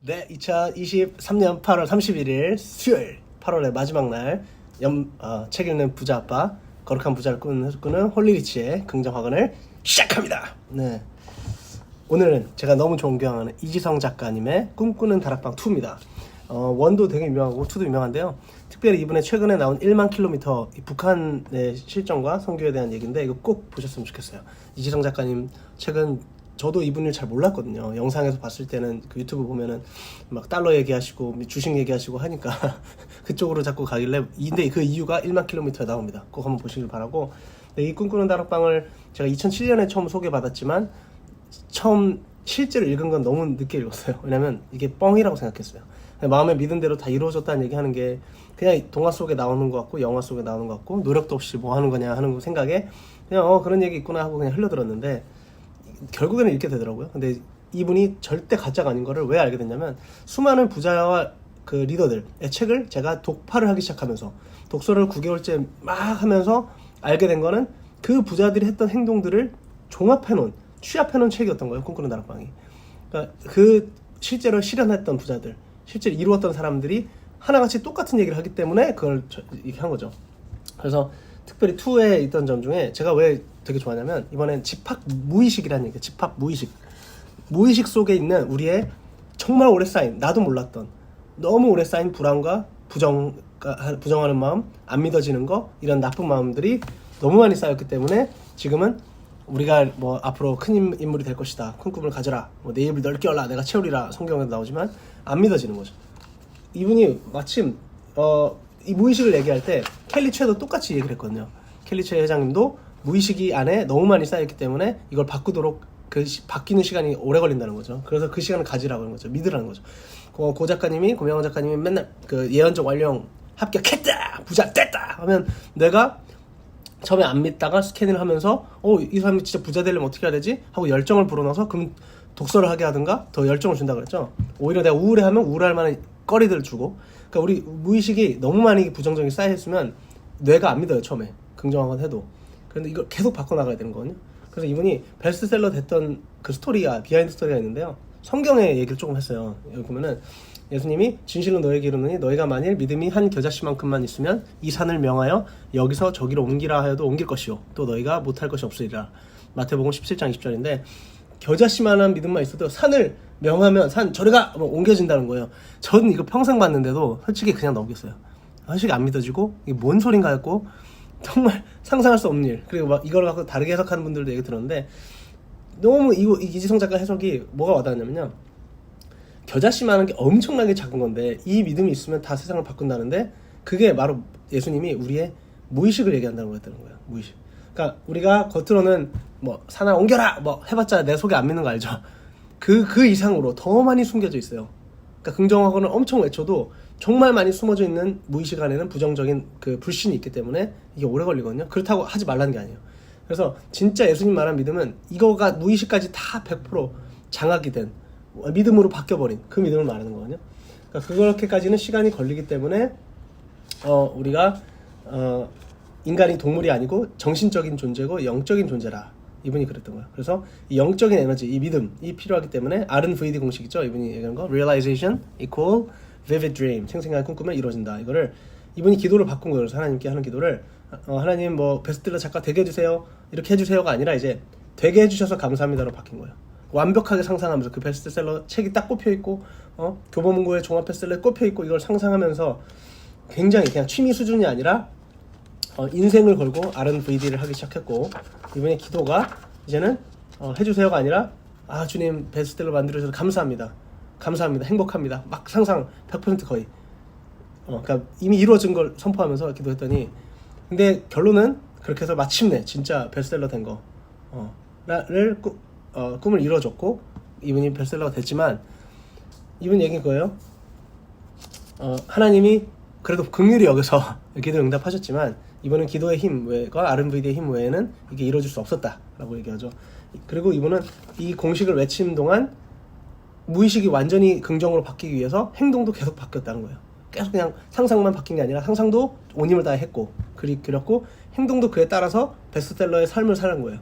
네, 2023년 8월 31일 수요일 8월의 마지막 날 연, 어, 책 읽는 부자 아빠 거룩한 부자를 꾸는, 홀리리치의 긍정학원을 시작합니다. 네, 오늘은 제가 너무 존경하는 이지성 작가님의 꿈꾸는 다락방 2입니다. 어, 원도 되게 유명하고 2도 유명한데요. 특별히 이번에 최근에 나온 1만 킬로미터 이 북한의 실정과 선교에 대한 얘기인데 이거 꼭 보셨으면 좋겠어요. 이지성 작가님 책은 저도 이분을 잘 몰랐거든요. 영상에서 봤을 때는 그 유튜브 보면은 막 달러 얘기하시고 주식 얘기하시고 하니까 그쪽으로 자꾸 가길래 근데 그 이유가 1만 킬로미터에 나옵니다. 꼭 한번 보시길 바라고 네, 이 꿈꾸는 다락방을 제가 2007년에 처음 소개받았지만 처음 실제로 읽은 건 너무 늦게 읽었어요. 왜냐면 이게 뻥이라고 생각했어요. 마음에 믿은 대로 다 이루어졌다는 얘기 하는 게 그냥 동화 속에 나오는 것 같고 영화 속에 나오는 것 같고 노력도 없이 뭐 하는 거냐 하는 거 생각에 그냥 어 그런 얘기 있구나 하고 그냥 흘려들었는데 결국에는 읽게 되더라고요. 근데 이분이 절대 가짜가 아닌 거를 왜 알게 됐냐면 수많은 부자와 그 리더들의 책을 제가 독파를 하기 시작하면서 독서를 9개월째 막 하면서 알게 된 거는 그 부자들이 했던 행동들을 종합해 놓은 취합해 놓은 책이었던 거예요. 꿈꾸는 다락방이. 그러니까 그 실제로 실현했던 부자들, 실제로 이루었던 사람들이 하나같이 똑같은 얘기를 하기 때문에 그걸 저- 이렇게 한 거죠. 그래서 특별히 2에 있던 점 중에 제가 왜 되게 좋아하냐면 이번엔 집합 무의식이라는 얘기예요. 집합 무의식. 무의식 속에 있는 우리의 정말 오래 쌓인 나도 몰랐던 너무 오래 쌓인 불안과 부정 부정하는 마음, 안 믿어지는 거 이런 나쁜 마음들이 너무 많이 쌓였기 때문에 지금은 우리가 뭐 앞으로 큰 인- 인물이 될 것이다. 큰 꿈을 가져라. 뭐 내 입을 넓게 열라. 내가 채우리라. 성경에도 나오지만 안 믿어지는 거죠. 이분이 마침 어, 이 무의식을 얘기할 때 켈리 최도 똑같이 얘기를 했거든요. 켈리 최 회장님도 무의식이 안에 너무 많이 쌓였기 때문에 이걸 바꾸도록 그 시- 바뀌는 시간이 오래 걸린다는 거죠. 그래서 그 시간을 가지라고 하는 거죠. 믿으라는 거죠. 고, 고 작가님이 고명환 작가님이 맨날 그 예언적 완령 합격했다 부자 됐다 하면 내가 처음에 안 믿다가 스캐닝을 하면서 어 이 사람이 진짜 부자 되려면 어떻게 해야 되지 하고 열정을 불어넣어서 그럼 독서를 하게 하든가 더 열정을 준다 그랬죠 오히려 내가 우울해하면 우울할 만한 거리들을 주고 그러니까 우리 무의식이 너무 많이 부정적인 쌓여 있으면 뇌가 안 믿어요 처음에 긍정한 건 해도 그런데 이걸 계속 바꿔 나가야 되는 거거든요. 그래서 이분이 베스트셀러 됐던 그 스토리가 비하인드 스토리가 있는데요. 성경의 얘기를 조금 했어요. 여기 보면은 예수님이 진실로 너에게 이르노니 너희가 만일 믿음이 한 겨자씨만큼만 있으면 이 산을 명하여 여기서 저기로 옮기라 하여도 옮길 것이요. 또 너희가 못할 것이 없으리라. 마태복음 17장 20절인데 겨자씨만한 믿음만 있어도 산을 명하면 산 저리가! 뭐 옮겨진다는 거예요. 저는 이거 평생 봤는데도 솔직히 그냥 넘겼어요. 솔직히 안 믿어지고 이게 뭔 소린가 했고 정말 상상할 수 없는 일 그리고 막 이걸 갖고 다르게 해석하는 분들도 얘기 들었는데 너무 이, 이 이지성 작가 해석이 뭐가 와닿았냐면요 겨자씨만한 게 엄청나게 작은 건데 이 믿음이 있으면 다 세상을 바꾼다는데 그게 바로 예수님이 우리의 무의식을 얘기한다는 거였다는 거예요. 무의식. 그러니까 우리가 겉으로는 뭐 사나 옮겨라 뭐 해봤자 내 속에 안 믿는 거 알죠? 그 그 이상으로 더 많이 숨겨져 있어요. 그러니까 긍정하고는 엄청 외쳐도 정말 많이 숨어져 있는 무의식 안에는 부정적인 그 불신이 있기 때문에 이게 오래 걸리거든요. 그렇다고 하지 말라는 게 아니에요. 그래서 진짜 예수님 말한 믿음은 이거가 무의식까지 다 100% 장악이 된 믿음으로 바뀌어버린 그 믿음을 말하는 거거든요. 그러니까 그렇게까지는 시간이 걸리기 때문에 어, 우리가 어, 인간이 동물이 아니고 정신적인 존재고 영적인 존재라 이분이 그랬던 거예요. 그래서 이 영적인 에너지, 이 믿음이 필요하기 때문에 RNVD 공식 있죠? 이분이 얘기한 거 Realization equal vivid dream 생생한 꿈꾸면 이루어진다. 이거를 이분이 기도를 바꾼 거예요. 그래서 하나님께 하는 기도를 어, 하나님 뭐 베스트셀러 작가 되게 해주세요. 이렇게 해주세요가 아니라 이제 되게 해주셔서 감사합니다로 바뀐 거예요. 완벽하게 상상하면서 그 베스트셀러 책이 딱 꼽혀 있고 어 교보문고의 종합 베스트셀러에 꼽혀 있고 이걸 상상하면서 굉장히 그냥 취미 수준이 아니라 어, 인생을 걸고 RNVD를 하기 시작했고 이번에 기도가 이제는 어, 해주세요가 아니라 아 주님 베스트셀러 만들어 주셔서 감사합니다. 감사합니다. 행복합니다. 막 상상 100% 거의. 어, 그러니까 이미 이루어진 걸 선포하면서 기도했더니 근데 결론은 그렇게 해서 마침내 진짜 베스트셀러 된 거, 어, 어, 꿈을 이뤄줬고 이분이 베스트셀러가 됐지만 이분 얘기인 거예요. 어, 하나님이 그래도 긍휼히 여기서 기도 응답하셨지만 이번은 기도의 힘 외과 RMVD의 힘 외에는 이게 이루어질 수 없었다라고 얘기하죠. 그리고 이분은 이 공식을 외치는 동안 무의식이 완전히 긍정으로 바뀌기 위해서 행동도 계속 바뀌었다는 거예요. 계속 그냥 상상만 바뀐 게 아니라 상상도 온 힘을 다해 했고 그리 그렸고 행동도 그에 따라서 베스트셀러의 삶을 사는 거예요.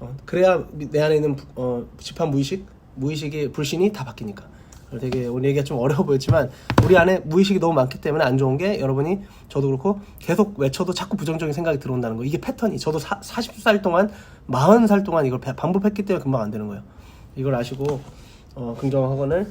어, 그래야 내 안에 있는 부- 어, 집합 무의식, 무의식의 불신이 다 바뀌니까. 되게 오늘 얘기가 좀 어려워 보였지만 우리 안에 무의식이 너무 많기 때문에 안 좋은 게 여러분이 저도 그렇고 계속 외쳐도 자꾸 부정적인 생각이 들어온다는 거. 이게 패턴이. 저도 사, 40살 동안 40살 동안 이걸 배- 반복했기 때문에 금방 안 되는 거예요. 이걸 아시고 어, 긍정 학원을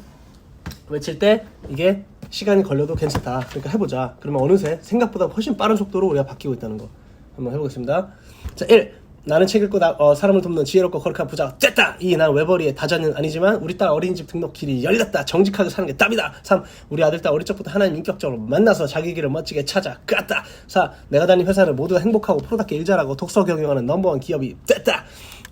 외칠 때 이게 시간이 걸려도 괜찮다. 그러니까 해보자. 그러면 어느새 생각보다 훨씬 빠른 속도로 우리가 바뀌고 있다는 거 한번 해보겠습니다. 자 1. 나는 책 읽고 나, 어, 사람을 돕는 지혜롭고 거룩한 부자가 됐다 2. 난 외벌이의 다자는 아니지만 우리 딸 어린이집 등록 길이 열렸다 정직하게 사는 게 답이다 3. 우리 아들 딸 어릴 적부터 하나님 인격적으로 만나서 자기 길을 멋지게 찾아 갔다 4. 내가 다닌 회사를 모두가 행복하고 프로답게 일 잘하고 독서 경영하는 넘버원 기업이 됐다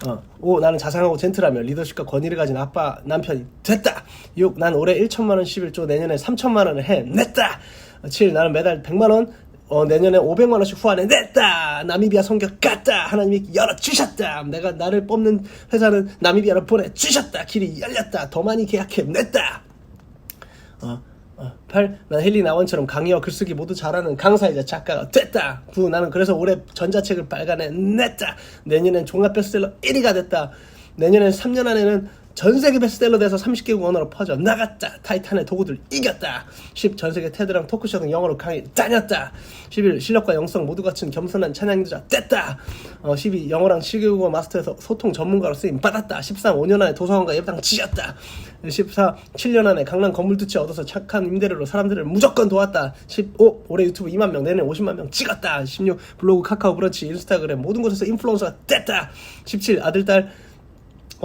어, 5. 나는 자상하고 젠틀하며 리더십과 권위를 가진 아빠 남편이 됐다 6. 난 올해 1천만 원 11조 내년에 3천만 원을 해 냈다 7. 나는 매달 100만 원 어, 내년에 500만 원씩 후원해 냈다. 나미비아 성격 갔다. 하나님이 열어 주셨다. 내가 나를 뽑는 회사는 나미비아로 보내 주셨다. 길이 열렸다. 더 많이 계약해 냈다. 어, 어, 8. 난 헨리 나원처럼 강의와 글쓰기 모두 잘하는 강사이자 작가가 됐다. 9. 나는 그래서 올해 전자책을 발간해 냈다. 내년엔 종합 베스트셀러 1위가 됐다. 내년엔 3년 안에는 전 세계 베스트셀러 돼서 30개국 언어로 퍼져 나갔다. 타이탄의 도구들 이겼다. 10. 전 세계 테드랑 토크쇼 등 영어로 강의 다녔다. 11. 실력과 영성 모두 갖춘 겸손한 찬양인자 됐다. 어, 12. 영어랑 실기국어 마스터에서 소통 전문가로 쓰임 받았다. 13. 5년 안에 도서관과 예배당 지었다. 14. 7년 안에 강남 건물 두채 얻어서 착한 임대료로 사람들을 무조건 도왔다. 15. 올해 유튜브 2만 명, 내년 50만 명 찍었다. 16. 블로그, 카카오, 브런치, 인스타그램 모든 곳에서 인플루언서가 됐다. 17. 아들, 딸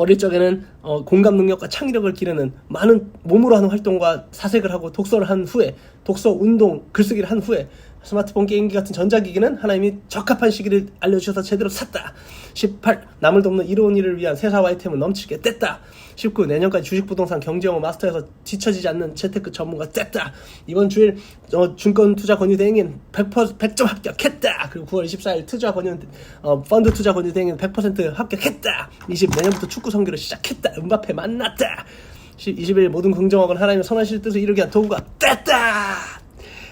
어릴 적에는 어, 공감 능력과 창의력을 기르는 많은 몸으로 하는 활동과 사색을 하고 독서를 한 후에 독서, 운동, 글쓰기를 한 후에 스마트폰 게임기 같은 전자기기는 하나님이 적합한 시기를 알려주셔서 제대로 샀다. 18. 남을 돕는 이로운 일을 위한 세사와 아이템은 넘치게 뗐다. 19. 내년까지 주식 부동산 경제영어 마스터에서 뒤처지지 않는 재테크 전문가 뗐다. 이번 주일 어, 증권 투자 권유 대행인 100%, 100점 합격했다. 그리고 9월 24일 투자 권유 어, 펀드 투자 권유 대행인 100% 합격했다. 20. 내년부터 축구 성교를 시작했다. 음바페 만났다. 21일 모든 긍정학은 하나님의 선하실 뜻을 이루기 위한 도구가 됐다.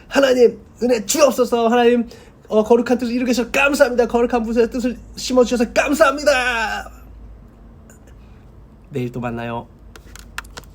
하나님 은혜 주옵소서 하나님 어, 거룩한 뜻을 이루게 해서 감사합니다. 거룩한 부서의 뜻을 심어주셔서 감사합니다. 내일 또 만나요